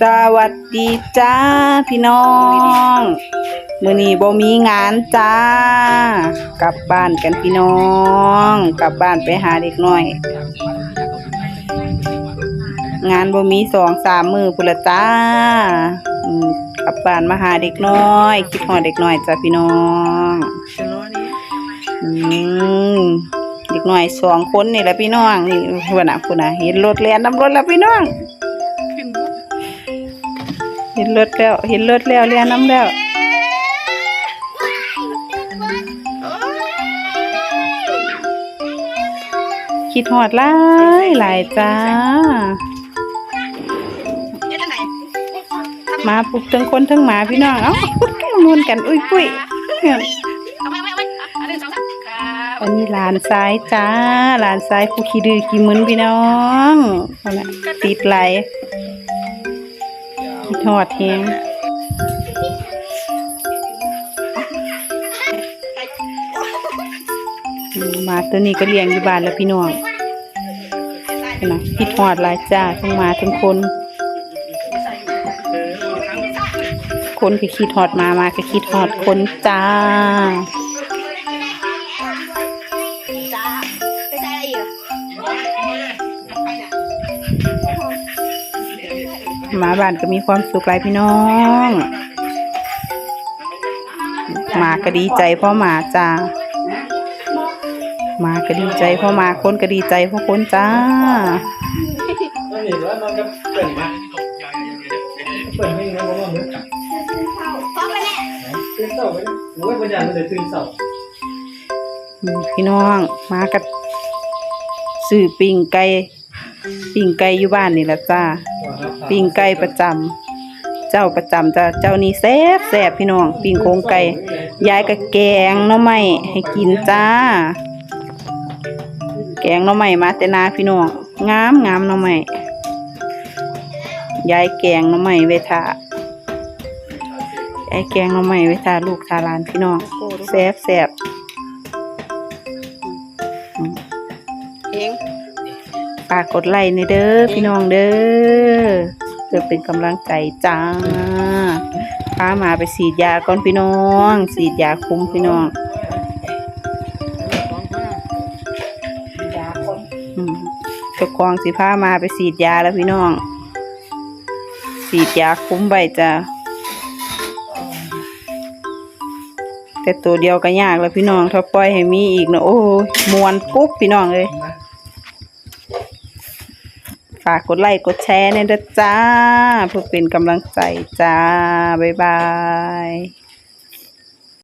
สวัสดีจ้าพี่น้องมื้อนี้บ่มีงานจ้า กลับบ้านกันพี่น้อง กลับบ้านไปหาเด็กน้อย งานบ่มีสองสามมือพุละจ้ากลับบ้านมาหาเด็กน้อย คิดฮอดเด็กน้อยจ้าพี่น้อง เด็กน้อยสองคนนี่แหละพี่น้องนี่พุ่นน่ะพุ่นน่ะเห็นรถแล่นนำรถแล้วพี่น้อง เห็นรถแล้วเห็นรถแล้วเรียนน้ำแล้วคิดหอดหลายหลายจ้า มาปลุกทั้งคนทั้งหมาพี่น้อง เอ้ามวนกันอุ้ยปุ้ย อันนี้หลานซ้ายจ้า หลานซ้ายผู้ขี้ดื้อขี้มึนพี่น้องเอาละติดไหลคิดหอดเฮงมาตัวนี้ก็เลี้ยงอยู่บ้านแล้วพี่น้องนะคิดหอดหลายจ้าทั้งมาทั้งคนคนก็คิดฮอดมามาก็คิดฮอดคนจ้า หมาบ้านก็มีความสุขหลายพี่น้องหมาก็ดีใจเพราะหมาจ้าหมาก็ดีใจเพราะหมาคนก็ดีใจเพราะคนจ้าไม่เห็นว่านกับเปิดมาเปิดไม่งั้นผมว่าเหมือนกับตื่นเช้าไปหรือว่าปัญญามันเลยตื่นเช้าพี่น้องมากับซื้อปิ้งไก่ปิ้งไก่อยู่บ้านนี่แหละจ้า ปิ้งไก่ประจำเจ้าประจำจ้าเจ้านี่แซ่บแซ่บพี่น้อง ปิ้งโครงไก่ยายก็แกงหน่อไม้ให้กินจ้า แกงหน่อไม้มาแต่นาพี่น้องงามงามหน่อไม้ยายแกงหน่อไม้ไว้ทายายแกงหน่อไม้ไว้ทาลูกทาหลานพี่น้องแซ่บแซ่บ เอง ฝากกดไลค์ในเด้อพี่น้องเด้อเพื่อเป็นกำลังใจจ้าพามาไปฉีดยาก่อนพี่น้องฉีดยาคุมพี่น้องอืมเจ้องสิพามาไปฉีดยาแล้วพี่น้องฉีดยาคุมใบจ้าแต่ตัวเดียวก็ยากแล้วพี่น้องถ้าปล่อยให้มีอีกนะโอ้ยมวนปุ๊บพี่น้องเลย ฝากกดไลค์กดแชร์เนี่ยนะจ้าเพื่อเป็นกำลังใจจ้า บ๊ายบาย